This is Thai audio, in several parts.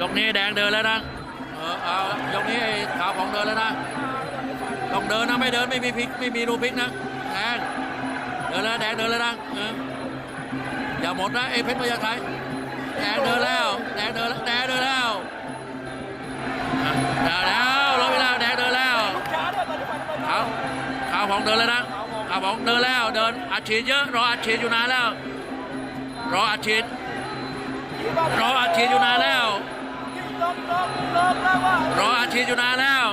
ยกนี้แดงเดินแล้วนะ เออเอายกนี้ขาวของเดินแล้วนะ ต้องเดินนะไม่เดินไม่มีพลิกไม่มีรูพลิกนะแดงเดินแล้วแดงเดินแล้วนะเอออย่าหมดนะไอ้เพชรพญาไทแดงเดินแล้วแดงเดินแล้วแดงเดินแล้วอะเดินแล้วรอเวลาแดงเดินแล้วขาวขาวของเดินแล้วนะขาวของเดินแล้วเดินอัดฉีดเยอะรออัดฉีดอยู่นานแล้ว รออัดฉีดรออัดฉีดอยู่นานแล้ว รออาชีพอยู่นานแล้ว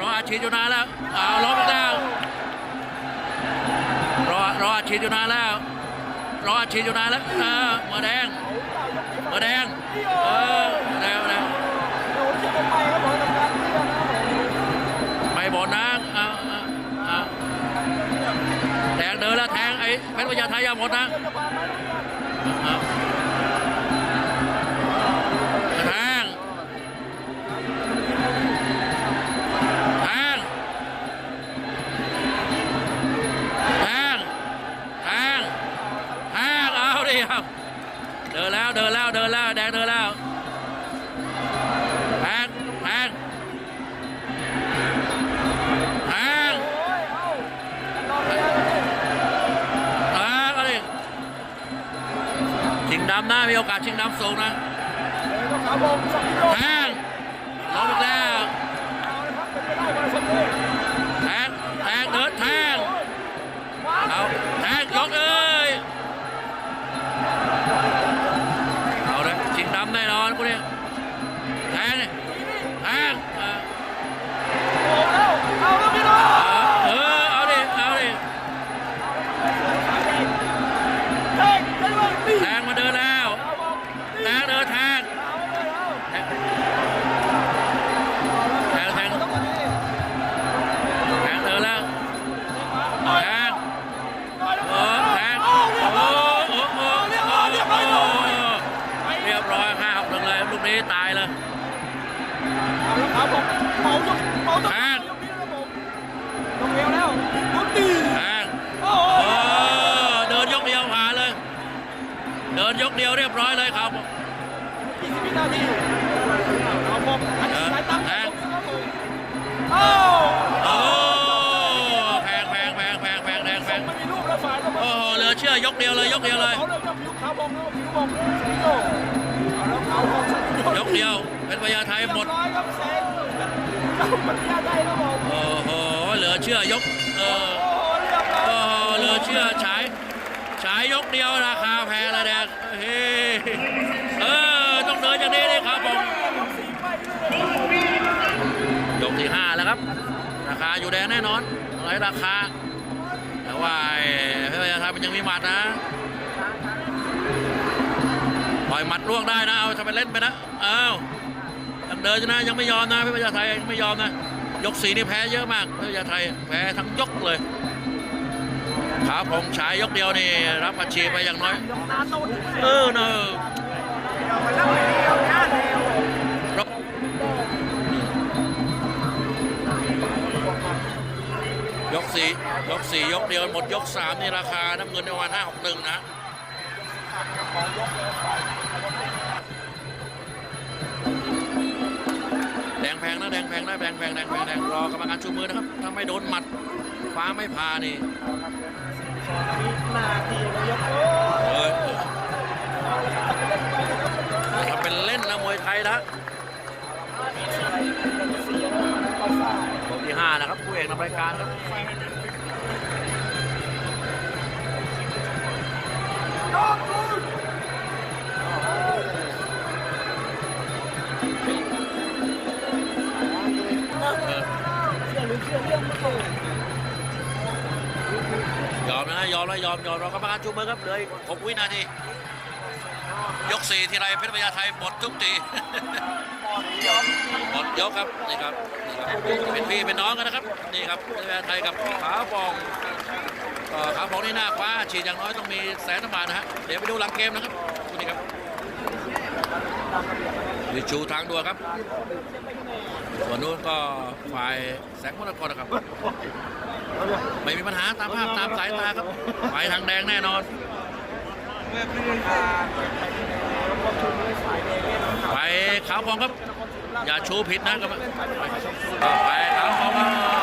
รออาชีพอยู่นานแล้วเอาล้มอีกแล้วรอรออาชีพอยู่นานแล้ว รออาชีพอยู่นานแล้วเออมาแดงมาแดงเออมาแดงมาแดงไม่บนนะเอาเอาเอาแดงเดินแล้วแทงไอ้เพชรวิทยาไทยยาหมดนะ เดินแล้วเดินแล้วเดินแล้วแดงเดินแล้วแทงแทงแทงแทงอาดิชิงดำนะมีโอกาสชิงดำสูงนะแทงลงอีกแล้วแทงแทงเดินแทงเอา แท แทงแทงเออเดินยกเดียวผ่านเลย เดินยกเดียวเรียบร้อยเลยครับโอ้แพงแพงแพงแพงแพงแดงแพงโอ้โหเหลือเชื่อยกเดียวเลยยกเดียวเลยยกเดียวเป็น พญาไทยหมดโอ้โหเหลือเชื่อยกเออโอ้โหเหลือเชื่อฉายฉายยกเดียวราคาแพงเลยแดงเฮ้ยเออต้องเดินอย่างนี้เลยครับผมยกที่ห้าแล้วครับ ราคาอยู่แดงแน่นอนอะไรราคาแต่ว่าไอ้เพชรพญาไทยมันยังมีหมัดนะปล่อยหมัดล่วงได้นะเอาทำไปเล่นไปนะอ้าว ยังเดินนะยังไม่ยอมนะเพชรพญาไทยยังไม่ยอมนะ ยกสีนี่แพ้เยอะมากเพชรพญาไทยแพ้ทั้งยกเลยขาพงฉายยกเดียวนี่รับอัดฉีดไปอย่างน้อย เออเนอะรับยกสี่ยกสี่ยกเดียวหมดยกสามนี่ราคาน้ำเงินประมาณห้าหกหนึ่งนะ แดงแพงนะแดงแพงแดงแพงแดงแพงแดงรอกรรมการชูมือนะครับถ้าไม่โดนหมัดฟ้าไม่พานี่เออทำเป็นเล่นนะมวยไทยนะยกที่ห้านะครับผู้เอกนำรายการครับเอ อยอมนะยอมแล้วยอมยอมเรอกรรมการชูมือครับเหลยหกวินาทียกสี่ทีไรเพชรพญาไทยหมดทุกทีหมดยกครับนี่ครับนี่ครับเป็นพี่เป็นน้องกันนะครับนี่ครับเพชรพญาไทยกับขาฟองขาฟองนี่หน้าคว้าฉีดอย่างน้อยต้องมีแสนบาทนะฮะเดี๋ยวไปดูหลังเกมนะครับคุณนี่ครับ วิชูทางด่วนครับส่วนนู้นก็ฝ่ายแสงมรกตนะครับ ไม่มีปัญหาตามภาพตามสายตาครับไปทางแดงแน่นอนเมื่าไปขาวพองครับ อย่าชูผิดนะครับไปขาวพองครับ